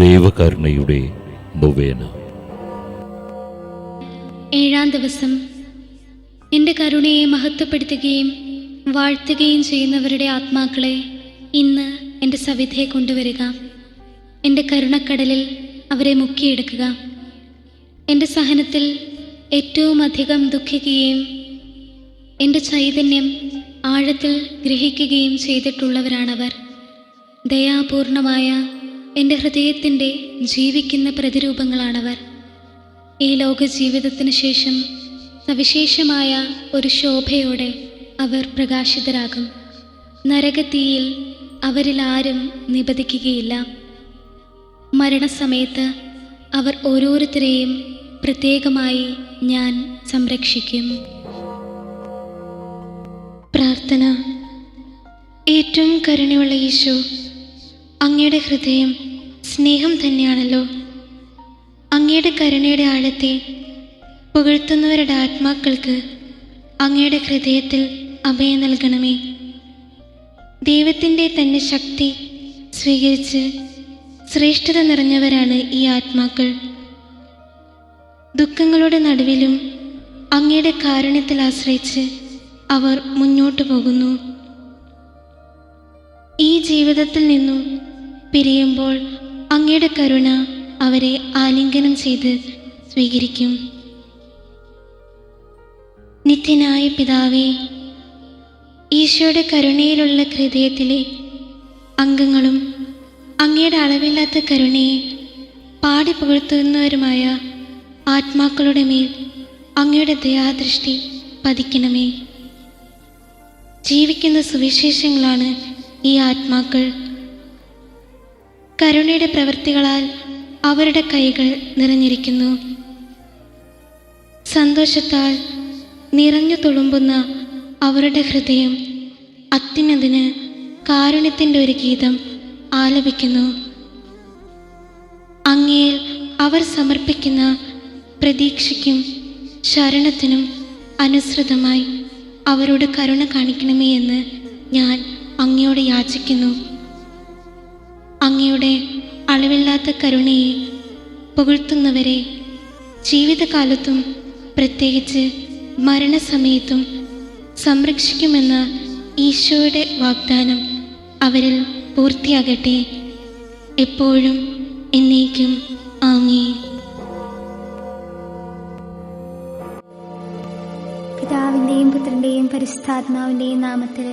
ദൈവകരുണയുടെ നൊവേന. ഏഴാം ദിവസം എന്റെ കരുണയെ മഹത്വപ്പെടുത്തുകയും വാഴ്ത്തുകയും ചെയ്യുന്നവരുടെ ആത്മാക്കളെ ഇന്ന് എന്റെ സവിധയെ കൊണ്ടുവരിക. എന്റെ കരുണക്കടലിൽ അവരെ മുക്കിയെടുക്കുക. എന്റെ സഹനത്തിൽ ഏറ്റവും അധികം ദുഃഖിക്കുകയും എന്റെ ചൈതന്യം ആഴത്തിൽ ഗ്രഹിക്കുകയും ചെയ്തിട്ടുള്ളവരാണവർ. ദയാപൂർണമായ എന്റെ ഹൃദയത്തിന്റെ ജീവിക്കുന്ന പ്രതിരൂപങ്ങളാണവർ. ഈ ലോക ജീവിതത്തിന് ശേഷം സവിശേഷമായ ഒരു ശോഭയോടെ അവർ പ്രകാശിതരാകും. നരകത്തീയിൽ അവരിൽ ആരും നിബന്ധിക്കുകയില്ല മരണസമയത്ത് അവർ ഓരോരുത്തരെയും പ്രത്യേകമായി ഞാൻ സംരക്ഷിക്കും. പ്രാർത്ഥന. ഏറ്റവും കരുണയുള്ള യേശു അങ്ങയുടെ ഹൃദയം സ്നേഹം തന്നെയാണല്ലോ. അങ്ങയുടെ കരുണയുടെ ആഴത്തെ പുകഴ്ത്തുന്നവരുടെ ആത്മാക്കൾക്ക് അങ്ങയുടെ ഹൃദയത്തിൽ അഭയം നൽകണമേ. ദൈവത്തിന്റെ തന്നെ ശക്തി സ്വീകരിച്ച് ശ്രേഷ്ഠത നിറഞ്ഞവരാണ് ഈ ആത്മാക്കൾ. ദുഃഖങ്ങളുടെ നടുവിലും അങ്ങയുടെ കാരുണ്യത്തിൽ ആശ്രയിച്ച് അവർ മുന്നോട്ടു പോകുന്നു. ഈ ജീവിതത്തിൽ നിന്നും പിരിയുമ്പോൾ അങ്ങയുടെ കരുണ അവരെ ആലിംഗനം ചെയ്ത് സ്വീകരിക്കും. നിത്യനായ പിതാവേ ഈശോയുടെ കരുണയിലുള്ള ഹൃദയത്തിലെ അംഗങ്ങളും അങ്ങയുടെ അളവില്ലാത്ത കരുണയെ പാടി പുകഴ്ത്തുന്നവരുമായ ആത്മാക്കളുടെ മേൽ അങ്ങയുടെ ദയാദൃഷ്ടി പതിക്കണമേ. ജീവിക്കുന്ന സുവിശേഷങ്ങളാണ് ഈ ആത്മാക്കൾ. കരുണയുടെ പ്രവൃത്തികളാൽ അവരുടെ കൈകൾ നിറഞ്ഞിരിക്കുന്നു. സന്തോഷത്താൽ നിറഞ്ഞു തുളുമ്പുന്ന അവരുടെ ഹൃദയം അത്യുന്നതിന് കാരുണ്യത്തിന്റെ ഒരു ഗീതം ആലപിക്കുന്നു. അങ്ങയിൽ അവർ സമർപ്പിക്കുന്ന പ്രതീക്ഷയ്ക്കും ശരണത്തിനും അനുസൃതമായി അവരോട് കരുണ കാണിക്കണമേ എന്ന് ഞാൻ അങ്ങയോട് യാചിക്കുന്നു. അങ്ങയുടെ അളവില്ലാത്ത കരുണയെ പുകഴ്ത്തുന്നവരെ ജീവിതകാലത്തും പ്രത്യേകിച്ച് മരണസമയത്തും സംരക്ഷിക്കുമെന്ന ഈശോയുടെ വാഗ്ദാനം അവരിൽ പൂർത്തിയാകട്ടെ. എപ്പോഴും എന്നേക്കും. ആമേ പിതാവിന്റെയും പുത്രന്റെയും പരിശുദ്ധാത്മാവിന്റെയും നാമത്തിൽ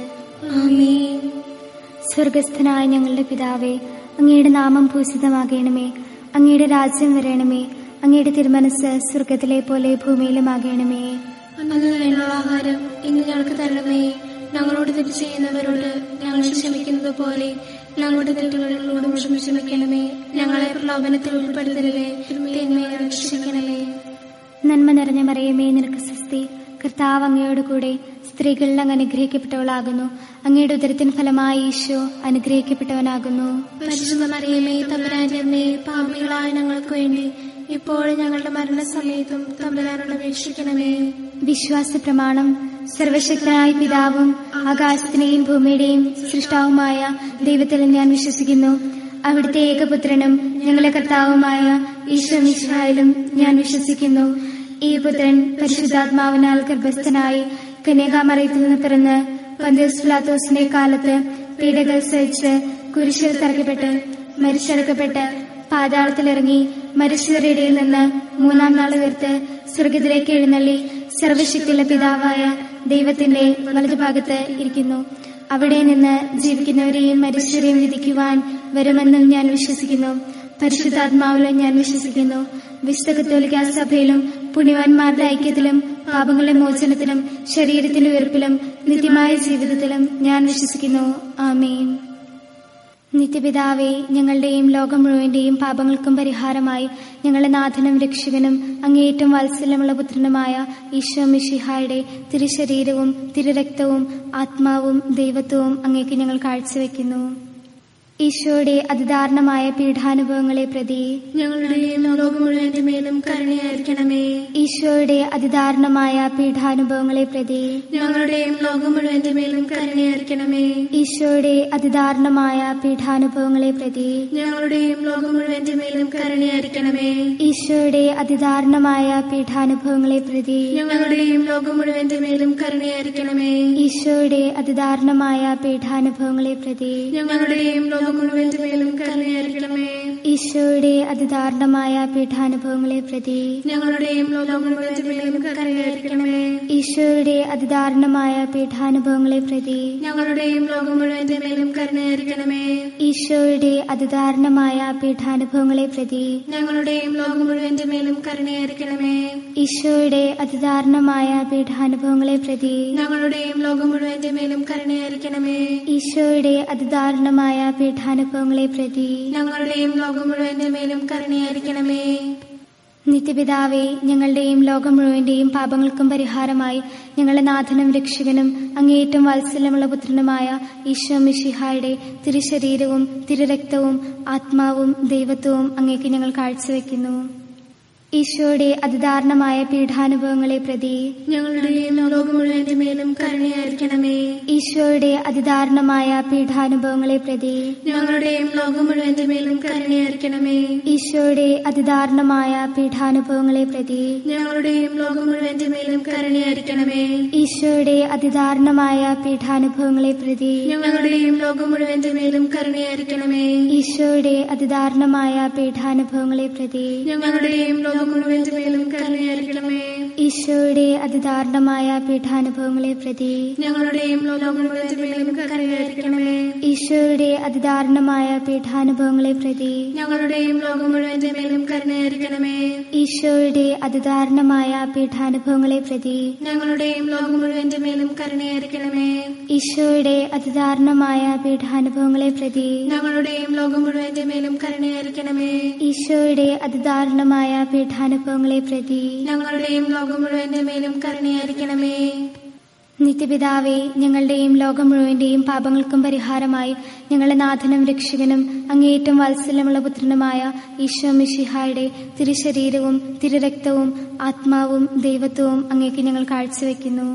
ആമേ സ്വർഗസ്ഥനായ ഞങ്ങളുടെ പിതാവേ അങ്ങയുടെ നാമം പൂജിതമാകണമേ. അങ്ങയുടെ രാജ്യം വരണമേ. അങ്ങയുടെ തിരുമനസ് സ്വർഗത്തിലെ പോലെ ഭൂമിയിലുമാകണമേ. ആകേണമേ വേണ്ടുള്ള ആഹാരം ഇന്ന് ഞങ്ങൾക്ക് തരണമേ. ഞങ്ങളോട് തെറ്റ് ചെയ്യുന്നവരോട് ഞങ്ങൾ ക്ഷമിക്കുന്നത് പോലെ ഞങ്ങളുടെ തെറ്റുകളോടും ക്ഷമിക്കണമേ ഞങ്ങളെ പ്രലോഭനത്തിൽ ഉൾപ്പെടുത്തരുതേ. തിന്മയെ രക്ഷിക്കണമേ. നന്മ നിറഞ്ഞ മറിയമേ നിനക്ക് സ്വസ്തി. കർത്താവ് അങ്ങയോട് കൂടെ സ്ത്രീകളിൽ അങ്ങ് അനുഗ്രഹിക്കപ്പെട്ടവളാകുന്നു അങ്ങയുടെ ഉദരത്തിൻ ഫലമായി ഈശോ അനുഗ്രഹിക്കപ്പെട്ടവനാകുന്നു. പാപികളായ ഞങ്ങൾക്ക് വേണ്ടി ഇപ്പോഴും ഞങ്ങളുടെ മരണസമയത്തും തമ്പുരാനോട് അപേക്ഷിക്കണമേ. വിശ്വാസ പ്രമാണം സർവശക്തനായ പിതാവും ആകാശത്തിന്റെയും ഭൂമിയുടെയും സൃഷ്ടാവുമായ ദൈവത്തിൽ ഞാൻ വിശ്വസിക്കുന്നു. അവിടുത്തെ ഏകപുത്രനും ഞങ്ങളെ കർത്താവുമായ ഈശോ മിശ്രായിലും ഞാൻ വിശ്വസിക്കുന്നു. ഈ പുത്രൻ പരിശുദ്ധാത്മാവിനാൽ ഗർഭസ്ഥനായി കന്യാകാമറയത്തിൽ നിന്ന് പിറന്ന് പന്തോസ് പിലാത്തോസിന്റെ കാലത്ത് പീഡകൾ സഹിച്ച് കുരിശിൽ തറക്കപ്പെട്ട് മരിച്ചടക്കപ്പെട്ട് പാതാളത്തിലിറങ്ങി മരിച്ചവരുടെ നിന്ന് മൂന്നാം നാൾ ഉയർത്ത് സ്വർഗത്തിലേക്ക് എഴുന്നള്ളി സർവശക്തിയുള്ള പിതാവായ ദൈവത്തിന്റെ വലതുഭാഗത്ത് ഇരിക്കുന്നു. അവിടെ നിന്ന് ജീവിക്കുന്നവരെയും മരിച്ചവരെയും വിധിക്കുവാൻ വരുമെന്നും ഞാൻ വിശ്വസിക്കുന്നു. പരിശുദ്ധാത്മാവിലും ഞാൻ വിശ്വസിക്കുന്നു. വിശുദ്ധ കത്തോലിക്ക സഭയിലും പുണ്യവാന്മാരുടെ ഐക്യത്തിലും പാപങ്ങളുടെ മോചനത്തിലും ശരീരത്തിന്റെ ഉയർപ്പിലും നിത്യമായ ജീവിതത്തിലും ഞാൻ വിശ്വസിക്കുന്നു. ആമേൻ. നിത്യപിതാവേ ഞങ്ങളുടെയും ലോകം മുഴുവന്റെയും പാപങ്ങൾക്കും പരിഹാരമായി ഞങ്ങളുടെ നാഥനും രക്ഷകനും അങ്ങേയറ്റം വാത്സല്യമുള്ള പുത്രനുമായ ഈശോ മിഷിഹായുടെ തിരുശരീരവും തിരുരക്തവും ആത്മാവും ദൈവത്വവും അങ്ങേക്ക് ഞങ്ങൾ കാഴ്ചവെക്കുന്നു. ഈശോയുടെ അതിദാരുണമായ പീഠാനുഭവങ്ങളെ പ്രതി ഞങ്ങളുടെയും ലോകം മുഴുവന്റെ മേലും കരുണയായിരിക്കണമേ. ഈശോയുടെ അതിദാരുണമായ പീഠാനുഭവങ്ങളെ പ്രതി ഞങ്ങളുടെയും ലോകം മുഴുവന്റെ മേലും കരുണയായിരിക്കണമേ. ഈശോയുടെ അതിദാരുണമായ പീഠാനുഭവങ്ങളെ പ്രതി ഞങ്ങളുടെയും ലോകം മുഴുവന്റെ മേലും കരുണയായിരിക്കണമേ. ഈശോയുടെ അതിദാരുണമായ പീഠാനുഭവങ്ങളെ പ്രതി ഞങ്ങളുടെയും ലോകം മുഴുവന്റെ മേലും കരുണയായിരിക്കണമേ. ഈശോയുടെ അതിദാരുണമായ പീഠാനുഭവങ്ങളെ പ്രതി ഞങ്ങളുടെയും ലോകം മുഴുവന്റെ മേലും കരുണയായിരിക്കണമേ. ഈശോയുടെ അതിദാരുണമായ പീഠാനുഭവങ്ങളെ പ്രതി ഞങ്ങളുടെയും ലോകം മുഴുവന്റെ മേലും കരുണയായിരിക്കണമേ. ഈശോയുടെ അതിദാരുണമായ പീഠാനുഭവങ്ങളെ പ്രതി ഞങ്ങളുടെയും ലോകം മുഴുവന്റെ മേലും കരുണയായിരിക്കണമേ. ഈശോയുടെ അതിദാരുണമായ പീഠാനുഭവങ്ങളെ പ്രതി ഞങ്ങളുടെയും ലോകം മുഴുവന്റെ മേലും കരുണയായിരിക്കണമേ. ഈശോയുടെ അതിദാരുണമായ പീഠാനുഭവങ്ങളെ പ്രതി ഞങ്ങളുടെയും ലോകം മുഴുവന്റെ മേലും കരുണയായിരിക്കണമേ. ഈശോയുടെ അതിദാരുണമായ പീഠാനുഭവങ്ങളെ പ്രതി ഞങ്ങളുടെയും ലോകം മുഴുവന്റെ മേലും കരുണയായിരിക്കണമേ. നിത്യപിതാവേ ഞങ്ങളുടെയും ലോകം മുഴുവന്റെയും പാപങ്ങൾക്കും പരിഹാരമായി ഞങ്ങളുടെ നാഥനും രക്ഷകനും അങ്ങേയറ്റം വാത്സല്യമുള്ള പുത്രനുമായ ഈശോ മിഷിഹായുടെ തിരുശരീരവും തിരുരക്തവും ആത്മാവും ദൈവത്വവും അങ്ങേക്ക് ഞങ്ങൾ കാഴ്ചവെക്കുന്നു. ഈശോയുടെ അതിദാരുണമായ പീഠാനുഭവങ്ങളെ പ്രതി ഞങ്ങളുടെയും ലോകം മുഴുവന്റെ മേലും കരുണയായിരിക്കണമേ. ഈശോയുടെ അതിദാരുണമായ പീഠാനുഭവങ്ങളെ പ്രതി ഞങ്ങളുടെയും ലോകം മുഴുവന്റെ മേലും കരുണയായിരിക്കണമേ. ഈശോയുടെ അതിദാരുണമായ പീഠാനുഭവങ്ങളെ പ്രതി ഞങ്ങളുടെയും ലോകം മുഴുവന്റെ മേലും കരുണയായിരിക്കണമേ. ഈശോയുടെ അതിദാരുണമായ പീഠാനുഭവങ്ങളെ പ്രതി ഞങ്ങളുടെയും ലോകം മുഴുവന്റെ മേലും കരുണയായിരിക്കണമേ. ഈശോയുടെ അതിദാരുണമായ പീഠാനുഭവങ്ങളെ പ്രതി ഞങ്ങളുടെയും മുഴുവന്റെ മേലും കരുണയായിരിക്കണമേ. ഈശോയുടെ അതിദാരുണമായ പീഠാനുഭവങ്ങളെ പ്രതി ഞങ്ങളുടെയും ലോകം മുഴുവന്റെ മേലും കരുണയായിരിക്കണമേ. ഈശോയുടെ അതിദാരുണമായ പീഠാനുഭവങ്ങളെ പ്രതി ഞങ്ങളുടെയും ലോകം മുഴുവന്റെ മേലും കരുണയായിരിക്കണമേ. ഈശോയുടെ അതിദാരുണമായ പീഠാനുഭവങ്ങളെ പ്രതി ഞങ്ങളുടെയും ലോകം മുഴുവന്റെ മേലും കരുണയായിരിക്കണമേ. ഈശോയുടെ അതിദാരുണമായ പീഠാനുഭവങ്ങളെ പ്രതി ഞങ്ങളുടെയും ലോകം മുഴുവന്റെ മേലും കരുണയായിരിക്കണമേ. ഈശോയുടെ അതിദാരുണമായ പീഠാനുഭവങ്ങളെ പ്രതി ഞങ്ങളുടെയും ലോകം മുഴുവന്റെ മേലും കരുണയായിരിക്കണമേ. നിത്യപിതാവേ ഞങ്ങളുടെയും ലോകം മുഴുവന്റെയും പാപങ്ങൾക്കും പരിഹാരമായി ഞങ്ങളുടെ നാഥനും രക്ഷകനും അങ്ങേയറ്റം വാത്സല്യമുള്ള പുത്രനുമായ ഈശോ മിഷിഹായുടെ തിരുശരീരവും തിരുരക്തവും ആത്മാവും ദൈവത്വവും അങ്ങേക്ക് ഞങ്ങൾ കാഴ്ചവെക്കുന്നു.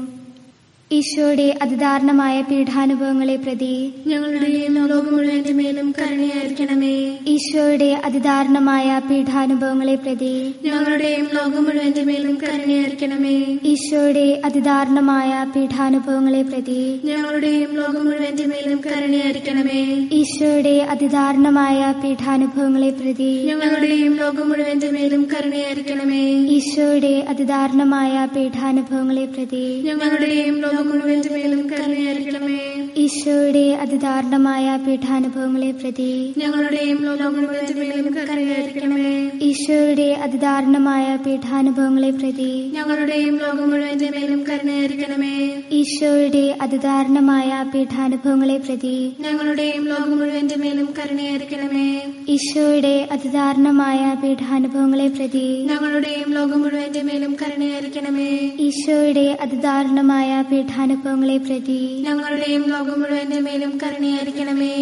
ഈശോയുടെ അതിദാരുണമായ പീഠാനുഭവങ്ങളെ പ്രതി ഞങ്ങളുടെയും ലോകം മുഴുവന്റെ മേലും കരുണയായിരിക്കണമേ. ഈശോയുടെ അതിദാരുണമായ പീഠാനുഭവങ്ങളെ പ്രതി ഞങ്ങളുടെയും ലോകം മുഴുവന്റെ മേലും കരുണയായിരിക്കണമേ. ഈശോയുടെ അതിദാരുണമായ പീഠാനുഭവങ്ങളെ പ്രതി ഞങ്ങളുടെയും ലോകം മുഴുവന്റെ മേലും കരുണയായിരിക്കണമേ. ഈശോയുടെ അതിദാരുണമായ പീഠാനുഭവങ്ങളെ പ്രതി ഞങ്ങളുടെയും ലോകം മുഴുവന്റെ മേലും കരുണയായിരിക്കണമേ. ഈശോയുടെ അതിദാരുണമായ പീഠാനുഭവങ്ങളെ പ്രതി ഞങ്ങളുടെയും ലോകം മുഴുവന്റെ മേലും കരുണയായിരിക്കണമേ. ഈശോയുടെ അതിദാരുണമായ പീഠാനുഭവങ്ങളെ പ്രതി ഞങ്ങളുടെയും ലോകം മുഴുവന്റെ മേലും കരുണയായിരിക്കണമേ. ഈശോയുടെ അതിദാരുണമായ പീഠാനുഭവങ്ങളെ പ്രതി ഞങ്ങളുടെയും ലോകം മുഴുവന്റെ മേലും കരുണയായിരിക്കണമേ. ഈശോയുടെ അതിദാരുണമായ പീഠാനുഭവങ്ങളെ പ്രതി ഞങ്ങളുടെയും ലോകം മുഴുവന്റെ മേലും കരുണയായിരിക്കണമേ. ഈശോയുടെ അതിദാരുണമായ പീഠാനുഭവങ്ങളെ പ്രതി ഞങ്ങളുടെയും ലോകം മുഴുവന്റെ മേലും കരുണയായിരിക്കണമേ. ഈശോയുടെ അതിദാരുണമായ പീഠാനുഭവങ്ങളെ പ്രതി ഞങ്ങളുടെയും ലോകം മുഴുവന്റെ മേലും കരുണയായിരിക്കണമേ.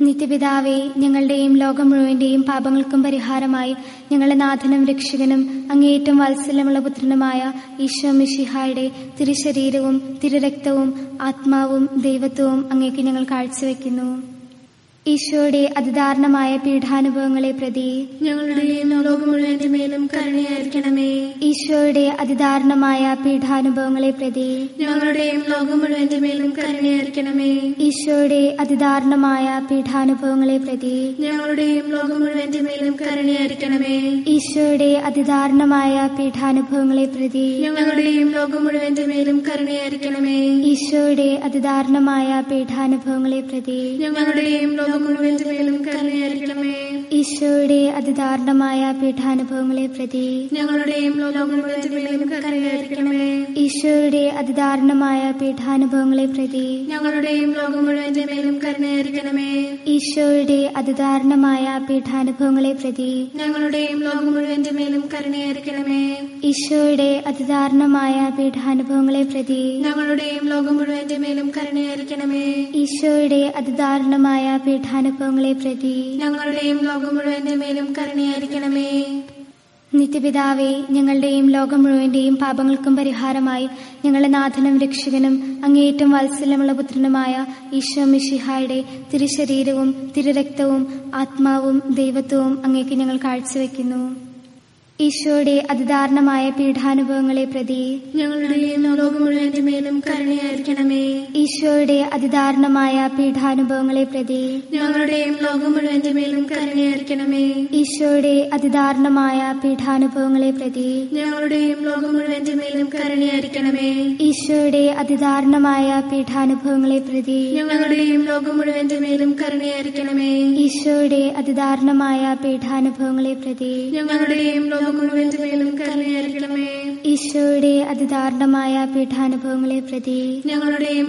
നിത്യപിതാവേ ഞങ്ങളുടെയും ലോകം മുഴുവന്റെയും പാപങ്ങൾക്കും പരിഹാരമായി ഞങ്ങളുടെ നാഥനും രക്ഷകനും അങ്ങേയറ്റം വാത്സല്യമുള്ള പുത്രനുമായ ഈശോ മിഷിഹായുടെ തിരുശരീരവും തിരുരക്തവും ആത്മാവും ദൈവത്വവും അങ്ങേക്ക് ഞങ്ങൾ കാഴ്ചവെക്കുന്നു. ഈശോയുടെ അതിദാരുണമായ പീഠാനുഭവങ്ങളെ പ്രതി ഞങ്ങളുടെയും ലോകം മുഴുവന്റെ മേലും കരുണയായിരിക്കണമേ. ഈശോയുടെ അതിദാരുണമായ പീഠാനുഭവങ്ങളെ പ്രതി ഞങ്ങളുടെയും ലോകം മുഴുവന്റെ മേലും കരുണയായിരിക്കണമേ. ഈശോയുടെ അതിദാരുണമായ പീഠാനുഭവങ്ങളെ പ്രതി ഞങ്ങളുടെയും ലോകം മുഴുവന്റെ മേലും കരുണയായിരിക്കണമേ. ഈശോയുടെ അതിദാരുണമായ പീഠാനുഭവങ്ങളെ പ്രതി ഞങ്ങളുടെയും ലോകം മുഴുവന്റെ മേലും കരുണയായിരിക്കണമേ. ഈശോയുടെ അതിദാരുണമായ പീഠാനുഭവങ്ങളെ പ്രതി ഞങ്ങളുടെയും ലോകം മുഴുവന്റെ മേലും കരുണയായിരിക്കണമേ. ഈശോയുടെ അതിദാരുണമായ പീഠാനുഭവങ്ങളെ പ്രതി ഞങ്ങളുടെയും ലോകം മുഴുവന്റെ മേലും കരുണയായിരിക്കണമേ. ഈശോയുടെ അതിദാരുണമായ പീഠാനുഭവങ്ങളെ പ്രതി ഞങ്ങളുടെയും ലോകം മുഴുവന്റെ മേലും കരുണയായിരിക്കണമേ. ഈശോയുടെ അതിദാരുണമായ പീഠാനുഭവങ്ങളെ പ്രതി ഞങ്ങളുടെയും ലോകം മുഴുവന്റെ മേലും കരുണയായിരിക്കണമേ. ഈശോയുടെ അതിദാരുണമായ പീഠാനുഭവങ്ങളെ പ്രതി ഞങ്ങളുടെയും ലോകം മുഴുവന്റെ മേലും കരുണയായിരിക്കണമേ. ഈശോയുടെ അതിദാരുണമായ പീഠാനുഭവങ്ങളെ പ്രതി ഞങ്ങളുടെയും ലോകം മുഴുവന്റെ മേലും കരുണയായിരിക്കണമേ. നിത്യപിതാവേ ഞങ്ങളുടെയും ലോകം മുഴുവന്റെയും പാപങ്ങൾക്കും പരിഹാരമായി ഞങ്ങളുടെ നാഥനും രക്ഷകനും അങ്ങേയറ്റം വാത്സല്യമുള്ള പുത്രനുമായ ഈശോ മിഷിഹായുടെ തിരുശരീരവും തിരുരക്തവും ആത്മാവും ദൈവത്വവും അങ്ങേക്ക് ഞങ്ങൾ കാഴ്ചവെക്കുന്നു. ഈശോയുടെ അതിദാരുണമായ പീഠാനുഭവങ്ങളെ പ്രതി ഞങ്ങളുടെയും ലോകം മുഴുവന്റെ മേലും കരുണയായിരിക്കണമേ. ഈശോയുടെ അതിദാരുണമായ പീഠാനുഭവങ്ങളെ പ്രതി ഞങ്ങളുടെയും ലോകം മുഴുവന്റെ മേലും കരുണയായിരിക്കണമേ. ഈശോയുടെ അതിദാരുണമായ പീഠാനുഭവങ്ങളെ പ്രതി ഞങ്ങളുടെയും ലോകം മുഴുവന്റെ മേലും കരുണയായിരിക്കണമേ. ഈശോയുടെ അതിദാരുണമായ പീഠാനുഭവങ്ങളെ പ്രതി ഞങ്ങളുടെയും ലോകം മുഴുവന്റെ മേലും കരുണയായിരിക്കണമേ. ഈശോയുടെ അതിദാരുണമായ പീഠാനുഭവങ്ങളെ പ്രതി ഞങ്ങളുടെയും ലോകം മുഴുവന്റെ മേലും കരുണയായിരിക്കണമേ. ഈശോയുടെ അതിദാരുണമായ പീഠാനുഭവങ്ങളെ പ്രതി ഞങ്ങളുടെയും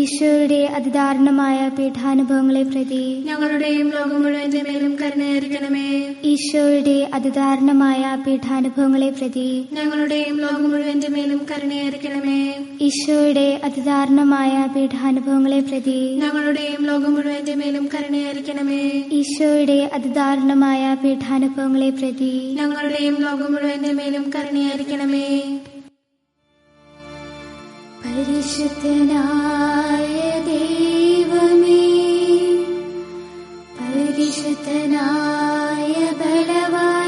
ഈശോയുടെ അതിദാരുണമായ പീഠാനുഭവങ്ങളെ പ്രതി ഞങ്ങളുടെയും ലോകം മുഴുവന്റെ മേലും കരുണയായിരിക്കണമേ ഈശോയുടെ അതിദാരുണമായ പീഠാനുഭവങ്ങളെ പ്രതി ഞങ്ങളുടെയും ലോകം മുഴുവന്റെ മേലും കരുണയായിരിക്കണമേ ഈശോയുടെ അതിദാരുണമായ പീഠാനുഭവങ്ങളെ പ്രതി ഞങ്ങളുടെയും ലോകം മുഴുവന്റെ മേലും കരുണയായിരിക്കണമേ ഈശോയുടെ അതിദാരുണമായ പീഠാനുഭവങ്ങളെ പ്രതി ഞങ്ങളുടെയും ലോകം മുഴുവന്റെ മേലും കരുണയായിരിക്കണമേ. പരിശുദ്ധനായ ദൈവമേ പരിശുദ്ധനായ ബലവാനേ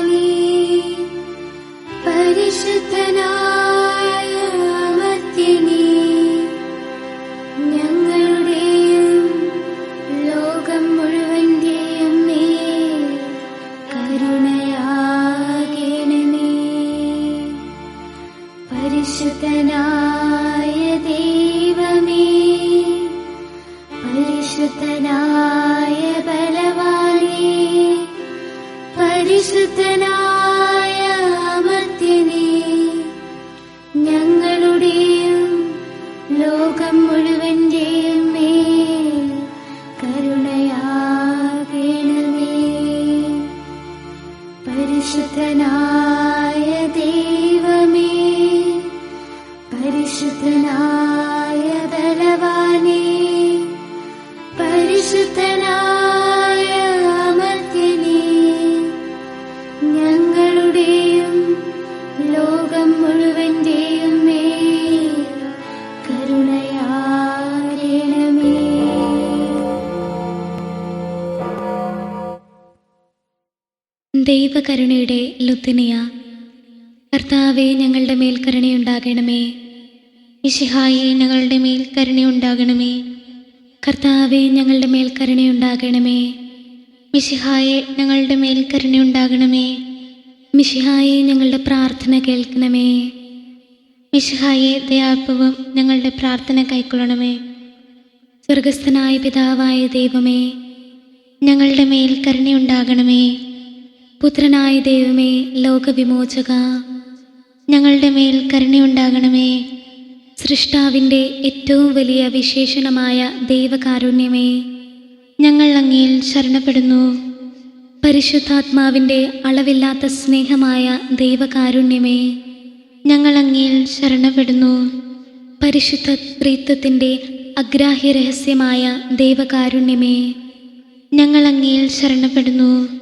ദൈവകരുണയുടെ ലുത്തിനിയ കർത്താവെ ഞങ്ങളുടെ മേൽ കരുണയുണ്ടാകണമേ ഇഷിഹായെ ഞങ്ങളുടെ മേൽ കരുണയുണ്ടാകണമേ കർത്താവെ ഞങ്ങളുടെ മേൽ കരുണയുണ്ടാകണമേ മിഷിഹായെ ഞങ്ങളുടെ മേൽ കരുണയുണ്ടാകണമേ മിഷിഹായെ ഞങ്ങളുടെ പ്രാർത്ഥന കേൾക്കണമേ. മിഷിഹായെ ദയാപൂർവം ഞങ്ങളുടെ പ്രാർത്ഥന കൈക്കൊള്ളണമേ. സ്വർഗസ്ഥനായ പിതാവായ ദൈവമേ ഞങ്ങളുടെ മേൽ കരുണയുണ്ടാകണമേ പുത്രനായ ദൈവമേ ലോകവിമോചക. ഞങ്ങളുടെ മേൽ കരുണയുണ്ടാകണമേ. സൃഷ്ടാവിന്റെ ഏറ്റവും വലിയ വിശേഷണമായ ദൈവകാരുണ്യമേ ഞങ്ങൾ അങ്ങയിൽ ശരണപ്പെടുന്നു. പരിശുദ്ധാത്മാവിന്റെ അളവില്ലാത്ത സ്നേഹമായ ദൈവകാരുണ്യമേ ഞങ്ങൾ അങ്ങയിൽ ശരണപ്പെടുന്നു. പരിശുദ്ധ ത്രിത്വത്തിന്റെ അഗ്രാഹ്യ രഹസ്യമായ ദൈവകാരുണ്യമേ ഞങ്ങൾ അങ്ങയിൽ ശരണപ്പെടുന്നു.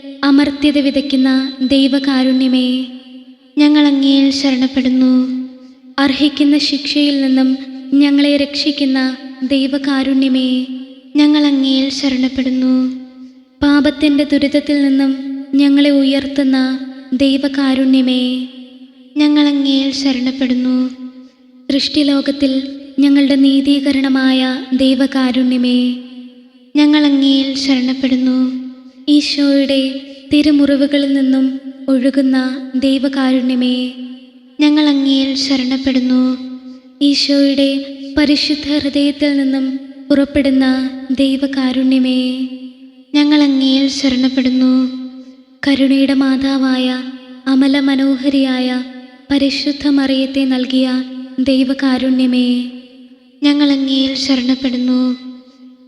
അമർത്യത വിതയ്ക്കുന്ന ദൈവകാരുണ്യമേ ഞങ്ങൾ അങ്ങയിൽ ശരണപ്പെടുന്നു. അർഹിക്കുന്ന ശിക്ഷയിൽ നിന്നും ഞങ്ങളെ രക്ഷിക്കുന്ന ദൈവകാരുണ്യമേ ഞങ്ങൾ അങ്ങയിൽ ശരണപ്പെടുന്നു. പാപത്തിന്റെ ദുരിതത്തിൽ നിന്നും ഞങ്ങളെ ഉയർത്തുന്ന ദൈവകാരുണ്യമേ ഞങ്ങൾ അങ്ങയിൽ ശരണപ്പെടുന്നു. സൃഷ്ടിലോകത്തിൽ ഞങ്ങളുടെ നീതീകരണമായ ദൈവകാരുണ്യമേ ഞങ്ങൾ അങ്ങയിൽ ശരണപ്പെടുന്നു. ഈശോയുടെ തിരുമുറിവുകളിൽ നിന്നും ഒഴുകുന്ന ദൈവകാരുണ്യമേ ഞങ്ങൾ അങ്ങയിൽ ശരണപ്പെടുന്നു. ഈശോയുടെ പരിശുദ്ധ ഹൃദയത്തിൽ നിന്നും പുറപ്പെടുന്ന ദൈവകാരുണ്യമേ ഞങ്ങൾ അങ്ങയിൽ ശരണപ്പെടുന്നു. കരുണയുടെ മാതാവായ അമല മനോഹരിയായ പരിശുദ്ധ മറിയത്തെ നൽകിയ ദൈവകാരുണ്യമേ ഞങ്ങൾ അങ്ങയിൽ ശരണപ്പെടുന്നു.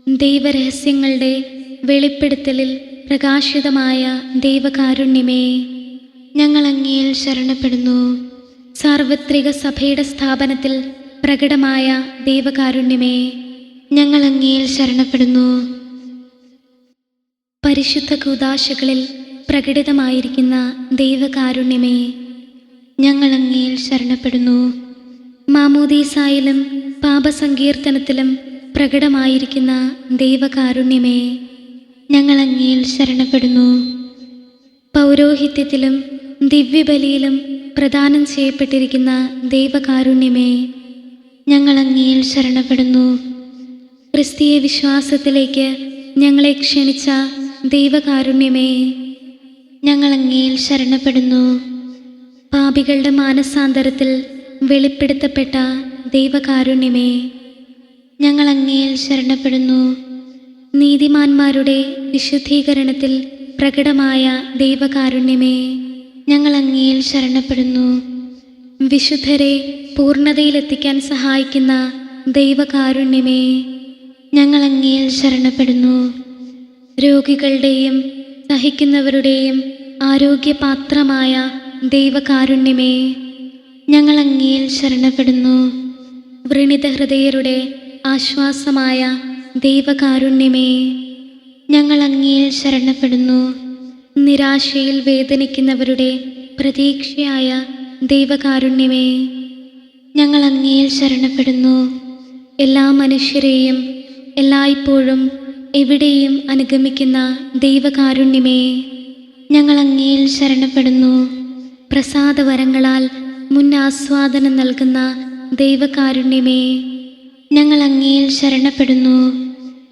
ദൈവരഹസ്യങ്ങളുടെ വെളിപ്പെടുത്തലിൽ പ്രകാശിതമായ ദൈവകാരുണ്യമേ ഞങ്ങൾ അങ്ങയിൽ ശരണപ്പെടുന്നു. സാർവത്രിക സഭയുടെ സ്ഥാപനത്തിൽ പ്രകടമായ ദൈവകാരുണ്യമേ ഞങ്ങൾ അങ്ങയിൽ ശരണപ്പെടുന്നു. പരിശുദ്ധ കൂതാശകളിൽ പ്രകടിതമായിരിക്കുന്ന ദൈവകാരുണ്യമേ ഞങ്ങൾ അങ്ങയിൽ ശരണപ്പെടുന്നു. മാമോദീസായിലും പാപസങ്കീർത്തനത്തിലും പ്രകടമായിരിക്കുന്ന ദൈവകാരുണ്യമേ ഞങ്ങൾ അങ്ങയിൽ ശരണപ്പെടുന്നു. പൗരോഹിത്യത്തിലും ദിവ്യബലിയിലും പ്രദാനം ചെയ്യപ്പെട്ടിരിക്കുന്ന ദൈവകാരുണ്യമേ ഞങ്ങൾ അങ്ങയിൽ ശരണപ്പെടുന്നു. ക്രിസ്തീയ വിശ്വാസത്തിലേക്ക് ഞങ്ങളെ ക്ഷണിച്ച ദൈവകാരുണ്യമേ ഞങ്ങൾ അങ്ങയിൽ ശരണപ്പെടുന്നു. പാപികളുടെ മാനസാന്തരത്തിൽ വെളിപ്പെടുത്തപ്പെട്ട ദൈവകാരുണ്യമേ ഞങ്ങൾ അങ്ങയിൽ ശരണപ്പെടുന്നു. നീതിമാന്മാരുടെ വിശുദ്ധീകരണത്തിൽ പ്രകടമായ ദൈവകാരുണ്യമേ ഞങ്ങൾ അങ്ങയിൽ ശരണപ്പെടുന്നു. വിശുദ്ധരെ പൂർണതയിലെത്തിക്കാൻ സഹായിക്കുന്ന ദൈവകാരുണ്യമേ ഞങ്ങൾ അങ്ങയിൽ ശരണപ്പെടുന്നു. രോഗികളുടെയും സഹിക്കുന്നവരുടെയും ആരോഗ്യപാത്രമായ ദൈവകാരുണ്യമേ ഞങ്ങൾ അങ്ങയിൽ ശരണപ്പെടുന്നു. വ്രണിത ഹൃദയരുടെ ആശ്വാസമായ ദൈവകാരുണ്യമേ ഞങ്ങൾ അങ്ങയിൽ ശരണപ്പെടുന്നു. നിരാശയിൽ വേദനിക്കുന്നവരുടെ പ്രതീക്ഷയായ ദൈവകാരുണ്യമേ ഞങ്ങൾ അങ്ങയിൽ ശരണപ്പെടുന്നു. എല്ലാ മനുഷ്യരെയും എല്ലായ്പ്പോഴും എവിടെയും അനുഗമിക്കുന്ന ദൈവകാരുണ്യമേ ഞങ്ങൾ അങ്ങയിൽ ശരണപ്പെടുന്നു. പ്രസാദവരങ്ങളാൽ മുന്നാസ്വാദനം നൽകുന്ന ദൈവകാരുണ്യമേ ഞങ്ങൾ അങ്ങയിൽ ശരണപ്പെടുന്നു.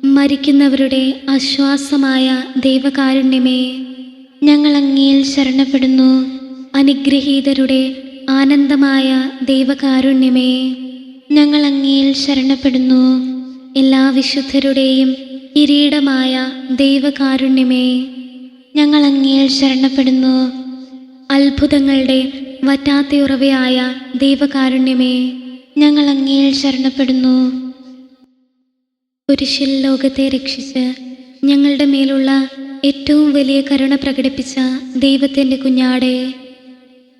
മരിക്കുന്നവരുടെ ആശ്വാസമായ ദൈവകാരുണ്യമേ ഞങ്ങൾ അങ്ങയിൽ ശരണപ്പെടുന്നു. അനുഗ്രഹീതരുടെ ആനന്ദമായ ദൈവകാരുണ്യമേ ഞങ്ങൾ അങ്ങയിൽ ശരണപ്പെടുന്നു. എല്ലാ വിശുദ്ധരുടെയും കിരീടമായ ദൈവകാരുണ്യമേ ഞങ്ങൾ അങ്ങയിൽ ശരണപ്പെടുന്നു. അത്ഭുതങ്ങളുടെ വറ്റാത്തയുറവയായ ദൈവകാരുണ്യമേ. ഞങ്ങൾ അങ്ങയിൽ ശരണപ്പെടുന്നു. കുരിശിൽ ലോകത്തെ രക്ഷിച്ച് ഞങ്ങളുടെ മേലുള്ള ഏറ്റവും വലിയ കരുണ പ്രകടിപ്പിച്ച ദൈവത്തിന്റെ കുഞ്ഞാടെ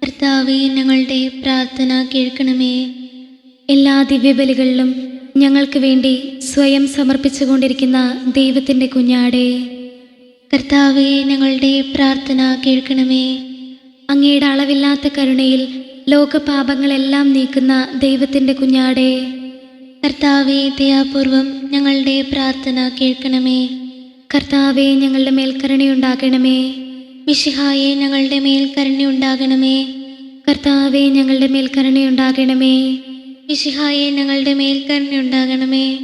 കർത്താവെ ഞങ്ങളുടെ പ്രാർത്ഥന കേൾക്കണമേ. എല്ലാ ദിവ്യബലികളിലും ഞങ്ങൾക്ക് വേണ്ടി സ്വയം സമർപ്പിച്ചുകൊണ്ടിരിക്കുന്ന ദൈവത്തിന്റെ കുഞ്ഞാടെ കർത്താവെ ഞങ്ങളുടെ പ്രാർത്ഥന കേൾക്കണമേ. അങ്ങയുടെ അളവില്ലാത്ത കരുണയിൽ ലോകപാപങ്ങളെല്ലാം നീക്കുന്ന ദൈവത്തിന്റെ കുഞ്ഞാടെ കർത്താവെ ദയാപൂർവം ഞങ്ങളുടെ പ്രാർത്ഥന കേൾക്കണമേ. കർത്താവെ ഞങ്ങളുടെ മേൽ കരുണയുണ്ടാകണമേ മിഷിഹായെ ഞങ്ങളുടെ മേൽ കരുണയുണ്ടാകണമേ കർത്താവെ ഞങ്ങളുടെ മേൽ കരുണയുണ്ടാകണമേ മിഷിഹായെ ഞങ്ങളുടെ മേൽ കരുണയുണ്ടാകണമേ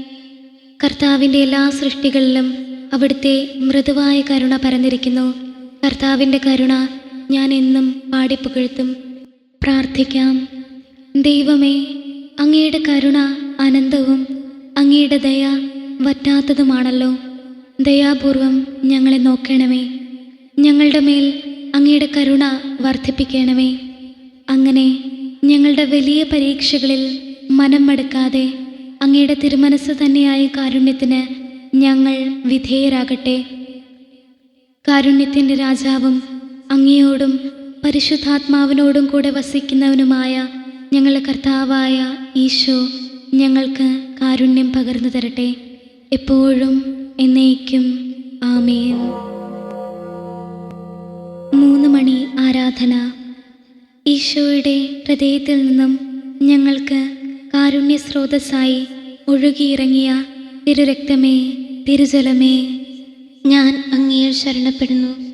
കർത്താവിന്റെ എല്ലാ സൃഷ്ടികളിലും അവിടുത്തെ മൃദുവായ കരുണ പരന്നിരിക്കുന്നു. കർത്താവിന്റെ കരുണ ഞാൻ എന്നും പാടിപ്പുകഴ്ത്തും. പ്രാർത്ഥിക്കാം. ദൈവമേ അങ്ങയുടെ കരുണ അനന്തവും അങ്ങയുടെ ദയ വറ്റാത്തതുമാണല്ലോ. ദയാപൂർവം ഞങ്ങളെ നോക്കണമേ. ഞങ്ങളുടെ മേൽ അങ്ങയുടെ കരുണ വർദ്ധിപ്പിക്കണമേ. അങ്ങനെ ഞങ്ങളുടെ വലിയ പരീക്ഷകളിൽ മനം മടുക്കാതെ അങ്ങയുടെ തിരുമനസ് തന്നെയായ കാരുണ്യത്തിന് ഞങ്ങൾ വിധേയരാകട്ടെ. കാരുണ്യത്തിന്റെ രാജാവും അങ്ങയോടും പരിശുദ്ധാത്മാവിനോടും കൂടെ വസിക്കുന്നവനുമായ ഞങ്ങളുടെ കർത്താവായ ഈശോ ഞങ്ങൾക്ക് കാരുണ്യം പകർന്നു തരട്ടെ. എപ്പോഴും എന്നേക്കും ആമേൻ. മൂന്ന് മണി ആരാധന. ഈശോയുടെ ഹൃദയത്തിൽ നിന്നും ഞങ്ങൾക്ക് കാരുണ്യ സ്രോതസ്സായി ഒഴുകിയിറങ്ങിയ തിരുരക്തമേ തിരുജലമേ ഞാൻ അങ്ങയെ ശരണപ്പെടുന്നു.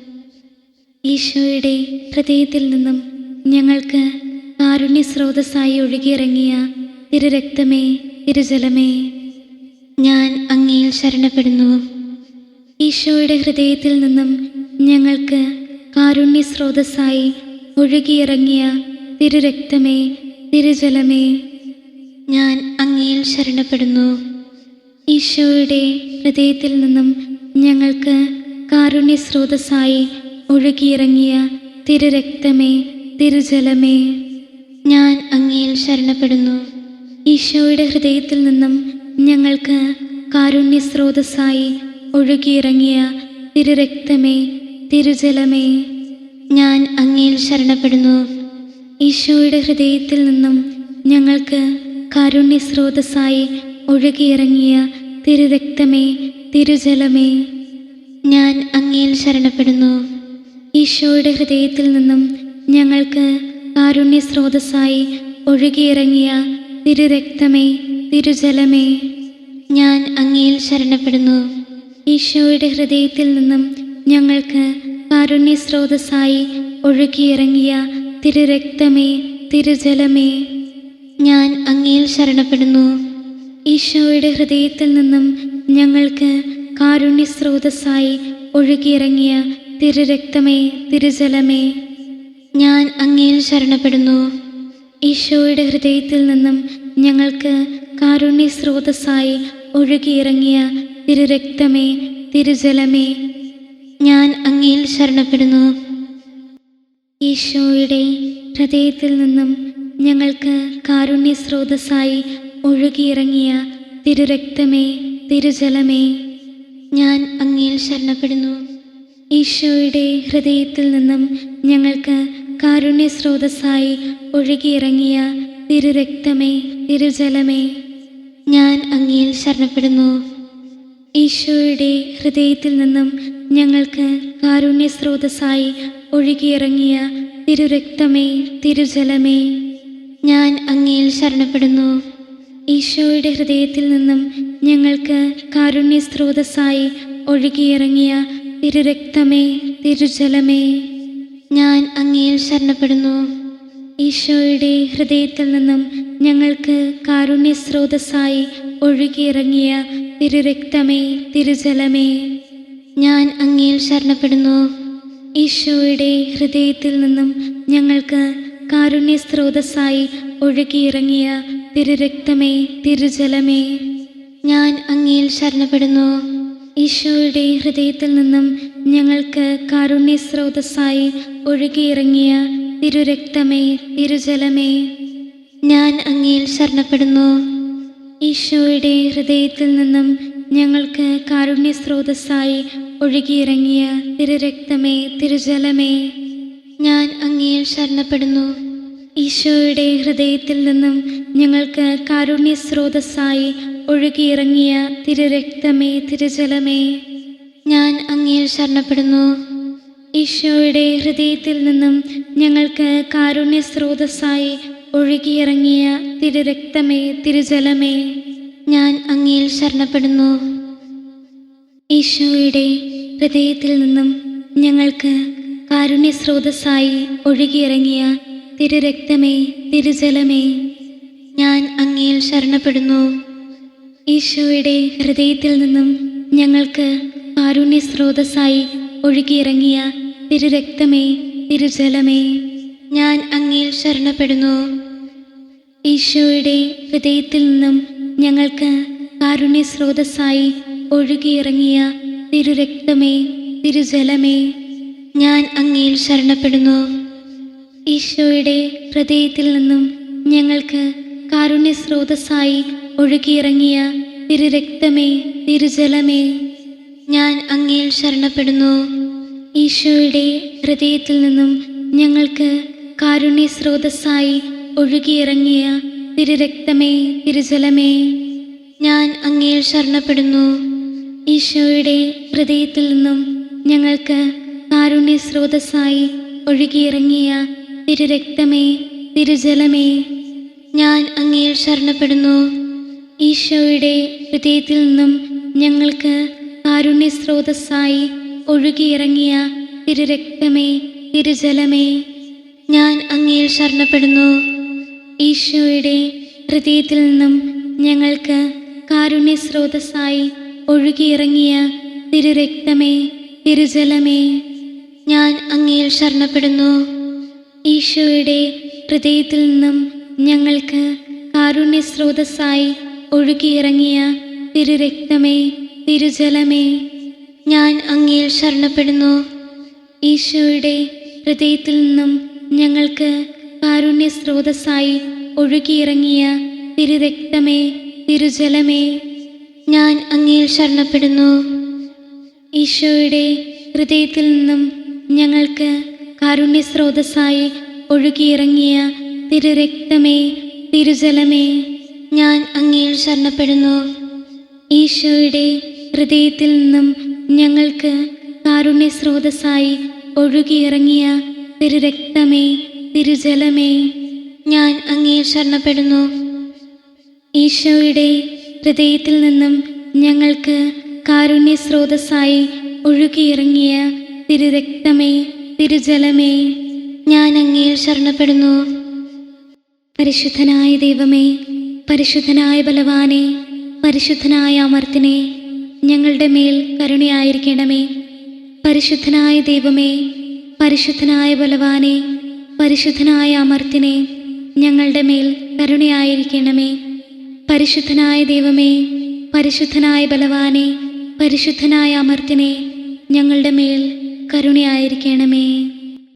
ഈശോയുടെ ഹൃദയത്തിൽ നിന്നും ഞങ്ങൾക്ക് കാരുണ്യ സ്രോതസ്സായി ഒഴുകിയിറങ്ങിയ തിരുരക്തമേ തിരുജലമേ ഞാൻ അങ്ങയിൽ ശരണപ്പെടുന്നു. ഈശോയുടെ ഹൃദയത്തിൽ നിന്നും ഞങ്ങൾക്ക് കാരുണ്യ സ്രോതസ്സായി ഒഴുകിയിറങ്ങിയ തിരുരക്തമേ തിരുജലമേ ഞാൻ അങ്ങയിൽ ശരണപ്പെടുന്നു. ഈശോയുടെ ഹൃദയത്തിൽ നിന്നും ഞങ്ങൾക്ക് കാരുണ്യ സ്രോതസ്സായി ഒഴുകിയിറങ്ങിയ തിരുരക്തമേ തിരുജലമേ. ഞാൻ അങ്ങയിൽ ശരണപ്പെടുന്നു. ഈശോയുടെ ഹൃദയത്തിൽ നിന്നും ഞങ്ങൾക്ക് കാരുണ്യസ്രോതസ്സായി ഒഴുകിയിറങ്ങിയ തിരുരക്തമേ തിരുജലമേ. ഞാൻ അങ്ങയിൽ ശരണപ്പെടുന്നു. ഈശോയുടെ ഹൃദയത്തിൽ നിന്നും ഞങ്ങൾക്ക് കാരുണ്യസ്രോതസ്സായി ഒഴുകിയിറങ്ങിയ തിരുരക്തമേ തിരുജലമേ. ഞാൻ അങ്ങയിൽ ശരണപ്പെടുന്നു. ഈശോയുടെ ഹൃദയത്തിൽ നിന്നും ഞങ്ങൾക്ക് കാരുണ്യ സ്രോതസ്സായി ഒഴുകിയിറങ്ങിയ തിരുരക്തമേ തിരുജലമേ ഞാൻ അങ്ങയിൽ ശരണപ്പെടുന്നു. ഈശോയുടെ ഹൃദയത്തിൽ നിന്നും ഞങ്ങൾക്ക് കാരുണ്യ സ്രോതസ്സായി ഒഴുകിയിറങ്ങിയ തിരുരക്തമേ തിരുജലമേ ഞാൻ അങ്ങയിൽ ശരണപ്പെടുന്നു. ഈശോയുടെ ഹൃദയത്തിൽ നിന്നും ഞങ്ങൾക്ക് കാരുണ്യ സ്രോതസ്സായി ഒഴുകിയിറങ്ങിയ തിരുരക്തമേ തിരുജലമേ ഞാൻ അങ്ങയിൽ ശരണപ്പെടുന്നു. ഈശോയുടെ ഹൃദയത്തിൽ നിന്നും ഞങ്ങൾക്ക് കാരുണ്യ സ്രോതസ്സായി ഒഴുകിയിറങ്ങിയ തിരുരക്തമേ തിരുജലമേ ഞാൻ അങ്ങയിൽ ശരണപ്പെടുന്നു. ഈശോയുടെ ഹൃദയത്തിൽ നിന്നും ഞങ്ങൾക്ക് കാരുണ്യ സ്രോതസ്സായി ഒഴുകിയിറങ്ങിയ തിരുരക്തമേ തിരുജലമേ ഞാൻ അങ്ങയിൽ ശരണപ്പെടുന്നു. ഈശോയുടെ ഹൃദയത്തിൽ നിന്നും ഞങ്ങൾക്ക് കാരുണ്യ സ്രോതസ്സായി ഒഴുകിയിറങ്ങിയ തിരുരക്തമേ തിരുജലമേ ഞാൻ അങ്ങയിൽ ശരണപ്പെടുന്നു. ഈശോയുടെ ഹൃദയത്തിൽ നിന്നും ഞങ്ങൾക്ക് കാരുണ്യ സ്രോതസ്സായി ഒഴുകിയിറങ്ങിയ തിരുരക്തമേ തിരുജലമേ ഞാൻ അങ്ങയിൽ ശരണപ്പെടുന്നു. ഈശോയുടെ ഹൃദയത്തിൽ നിന്നും ഞങ്ങൾക്ക് കാരുണ്യ സ്രോതസ്സായി ഒഴുകിയിറങ്ങിയ തിരുരക്തമേ തിരുജലമേ ഞാൻ അങ്ങയിൽ ശരണപ്പെടുന്നു. ഈശോയുടെ ഹൃദയത്തിൽ നിന്നും ഞങ്ങൾക്ക് കാരുണ്യ സ്രോതസ്സായി ഒഴുകിയിറങ്ങിയ തിരുരക്തമേ തിരുജലമേ ഞാൻ അങ്ങയിൽ ശരണപ്പെടുന്നു. ഈശോയുടെ ഹൃദയത്തിൽ നിന്നും ഞങ്ങൾക്ക് കാരുണ്യ സ്രോതസ്സായി ഒഴുകിയിറങ്ങിയ തിരുരക്തമേ തിരുജലമേ ഞാൻ അങ്ങയിൽ ശരണപ്പെടുന്നു. ഈശോയുടെ ഹൃദയത്തിൽ നിന്നും ഞങ്ങൾക്ക് കാരുണ്യ സ്രോതസ്സായി ഒഴുകിയിറങ്ങിയ തിരുരക്തമേ തിരുജലമേ. ഞാൻ അങ്ങയിൽ ശരണപ്പെടുന്നു. ഈശോയുടെ ഹൃദയത്തിൽ നിന്നും ഞങ്ങൾക്ക് കാരുണ്യ സ്രോതസ്സായി ഒഴുകിയിറങ്ങിയ തിരുരക്തമേ തിരുജലമേ. ഞാൻ അങ്ങയിൽ ശരണപ്പെടുന്നു. ഈശോയുടെ ഹൃദയത്തിൽ നിന്നും ഞങ്ങൾക്ക് കാരുണ്യ സ്രോതസ്സായി ഒഴുകിയിറങ്ങിയ തിരുരക്തമേ തിരുജലമേ ഞാൻ അങ്ങയിൽ ശരണപ്പെടുന്നു. ഈശോയുടെ ഹൃദയത്തിൽ നിന്നും ഞങ്ങൾക്ക് കാരുണ്യ സ്രോതസ്സായി ഒഴുകിയിറങ്ങിയ തിരുരക്തമേ തിരുജലമേ ഞാൻ അങ്ങയിൽ ശരണപ്പെടുന്നു. ഈശോയുടെ ഹൃദയത്തിൽ നിന്നും ഞങ്ങൾക്ക് കാരുണ്യ സ്രോതസ്സായി ഒഴുകിയിറങ്ങിയ തിരുരക്തമേ തിരുജലമേ ഞാൻ അങ്ങയിൽ ശരണപ്പെടുന്നു. ഈശോയുടെ ഹൃദയത്തിൽ നിന്നും ഞങ്ങൾക്ക് കാരുണ്യ സ്രോതസ്സായി ഒഴുകിയിറങ്ങിയ തിരുരക്തമേ തിരുജലമേ ഞാൻ അങ്ങയിൽ ശരണപ്പെടുന്നു. ഈശോയുടെ ഹൃദയത്തിൽ നിന്നും ഞങ്ങൾക്ക് കാരുണ്യ സ്രോതസ്സായി ഒഴുകിയിറങ്ങിയ തിരുരക്തമേ തിരുജലമേ ഞാൻ അങ്ങയിൽ ശരണപ്പെടുന്നു. ഈശോയുടെ ഹൃദയത്തിൽ നിന്നും ഞങ്ങൾക്ക് കാരുണ്യ സ്രോതസ്സായി ഒഴുകിയിറങ്ങിയ തിരുരക്തമേ തിരുജലമേ ഞാൻ അങ്ങയിൽ ശരണപ്പെടുന്നു. ഈശോയുടെ ഹൃദയത്തിൽ നിന്നും ഞങ്ങൾക്ക് കാരുണ്യ സ്രോതസ്സായി ഒഴുകിയിറങ്ങിയ തിരുരക്തമേ തിരുജലമേ ഞാൻ അങ്ങയിൽ ശരണപ്പെടുന്നു. ഈശോയുടെ ഹൃദയത്തിൽ നിന്നും ഞങ്ങൾക്ക് കാരുണ്യ സ്രോതസ്സായി ഒഴുകിയിറങ്ങിയ തിരുരക്തമേ തിരുജലമേ ഞാൻ അങ്ങയിൽ ശരണപ്പെടുന്നു. ഈശോയുടെ ഹൃദയത്തിൽ നിന്നും ഞങ്ങൾക്ക് കാരുണ്യ സ്രോതസ്സായി ഒഴുകിയിറങ്ങിയ തിരുരക്തമേ തിരുജലമേ ഞാൻ അങ്ങയിൽ ശരണപ്പെടുന്നു. ഈശോയുടെ ഹൃദയത്തിൽ നിന്നും ഞങ്ങൾക്ക് കാരുണ്യ സ്രോതസ്സായി ഒഴുകിയിറങ്ങിയ തിരുരക്തമേ തിരുജലമേ ഞാൻ അങ്ങയിൽ ശരണപ്പെടുന്നു. ഈശോയുടെ ഹൃദയത്തിൽ നിന്നും ഞങ്ങൾക്ക് കാരുണ്യ സ്രോതസ്സായി ഒഴുകിയിറങ്ങിയ തിരുരക്തമേ തിരുജലമേ ഞാൻ അങ്ങയിൽ ശരണപ്പെടുന്നു. ഈശോയുടെ ഹൃദയത്തിൽ നിന്നും ഞങ്ങൾക്ക് കാരുണ്യ സ്രോതസ്സായി ഒഴുകിയിറങ്ങിയ തിരുരക്തമേ തിരുജലമേ ഞാൻ അങ്ങയിൽ ശരണപ്പെടുന്നു. ഈശോയുടെ ഹൃദയത്തിൽ നിന്നും ഞങ്ങൾക്ക് കാരുണ്യ സ്രോതസ്സായി ഒഴുകിയിറങ്ങിയ തിരുരക്തമേ തിരുജലമേ ഞാൻ അങ്ങയിൽ ശരണപ്പെടുന്നു. ഈശോയുടെ ഹൃദയത്തിൽ നിന്നും ഞങ്ങൾക്ക് കാരുണ്യ സ്രോതസ്സായി ഒഴുകിയിറങ്ങിയ തിരുരക്തമേ തിരുജലമേ ഞാൻ അങ്ങയിൽ ശരണപ്പെടുന്നു. ഈശോയുടെ ഹൃദയത്തിൽ നിന്നും ഞങ്ങൾക്ക് കാരുണ്യ സ്രോതസ്സായി ഒഴുകിയിറങ്ങിയ തിരുരക്തമേ തിരുജലമേ ഞാൻ അങ്ങയിൽ ശരണപ്പെടുന്നു. പരിശുദ്ധനായ ദൈവമേ പരിശുദ്ധനായ ബലവാനെ പരിശുദ്ധനായ അമർത്തിനെ ഞങ്ങളുടെ മേൽ കരുണയായിരിക്കണമേ. പരിശുദ്ധനായ ദൈവമേ പരിശുദ്ധനായ ബലവാനെ പരിശുദ്ധനായ അമർത്തിനെ ഞങ്ങളുടെ മേൽ കരുണയായിരിക്കണമേ. പരിശുദ്ധനായ ദൈവമേ പരിശുദ്ധനായ ബലവാനെ പരിശുദ്ധനായ അമർത്തിനെ ഞങ്ങളുടെ മേൽ കരുണയായിരിക്കണമേ.